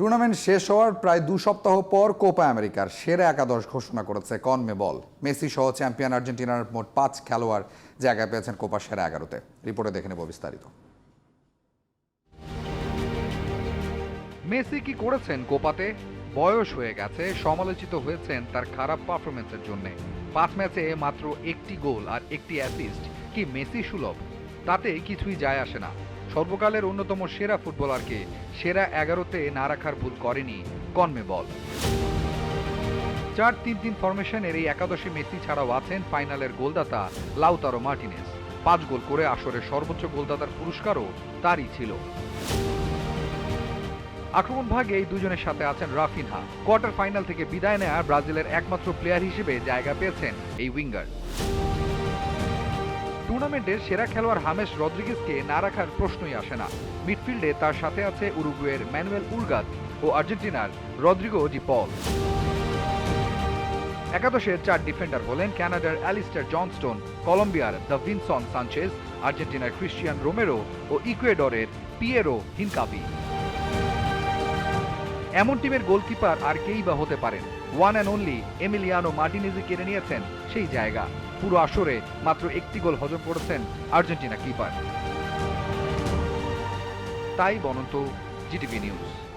Tournament শেষ হওয়ার প্রায় দু সপ্তাহ পর কোপা আমেরিকার সেরা একাদশ ঘোষণা করেছে কনমেবল মেসি সহ চ্যাম্পিয়ন আর্জেন্টিনার মোট পাঁচ খেলোয়াড় জায়গা পেয়েছেন কোপা সেরা এগারোতে। রিপোর্টে দেখে নেব বিস্তারিত। মেসি কি করেছেন কোপাতে? বয়স হয়ে গেছে, সমালোচিত হয়েছেন তার খারাপ পারফরমেন্সের জন্য। পাঁচ ম্যাচে মাত্র একটি গোল আর একটি অ্যাসিস্ট। কি মেসি সুলভ? তাতে কিছুই যায় আসে না। সর্বকালের অন্যতম সেরা ফুটবলারকে সেরা এগারোতে না রাখার ভুল করেনি কনমেবল। চার তিন তিন ফরমেশনের এই একাদশে মেসি ছাড়াও আছেন ফাইনালের গোলদাতা লাউতারো মার্টিনেস। পাঁচ গোল করে আসরের সর্বোচ্চ গোলদাতার পুরস্কারও তারই ছিল। আক্রমণ ভাগে এই দুজনের সাথে আছেন রাফিনহা। কোয়ার্টার ফাইনাল থেকে বিদায় নেয়া ব্রাজিলের একমাত্র প্লেয়ার হিসেবে জায়গা পেয়েছেন এই উইঙ্গার। টুর্নামেন্টের সেরা খেলোয়াড় হামেশ রদ্রিগেজকে না রাখার প্রশ্নই আসে না। মিডফিল্ডে তার সাথে আছে উরুগুয়ের ম্যানুয়েল উর্গাত ও আর্জেন্টিনার রদ্রিগো জি পল একাদশের চার ডিফেন্ডার হলেন ক্যানাডার অ্যালিস্টার জনস্টোন, কলম্বিয়ার দ্য ভিনসন সানচেজ, আর্জেন্টিনার ক্রিশ্চিয়ান রোমেরো ও ইকুয়েডরের পিয়েরো হিনকাপি। এমন টিমের গোলকিপার আর কেই বা হতে পারেন। ওয়ান অ্যান্ড অনলি এমিলিয়ানো মার্টিনেজি কেড়ে নিয়েছেন সেই জায়গা। পুরো আসরে মাত্র একটি গোল হজম করেছেন আর্জেন্টিনা কিপার। তাই বনন্ত জিটিভি নিউজ।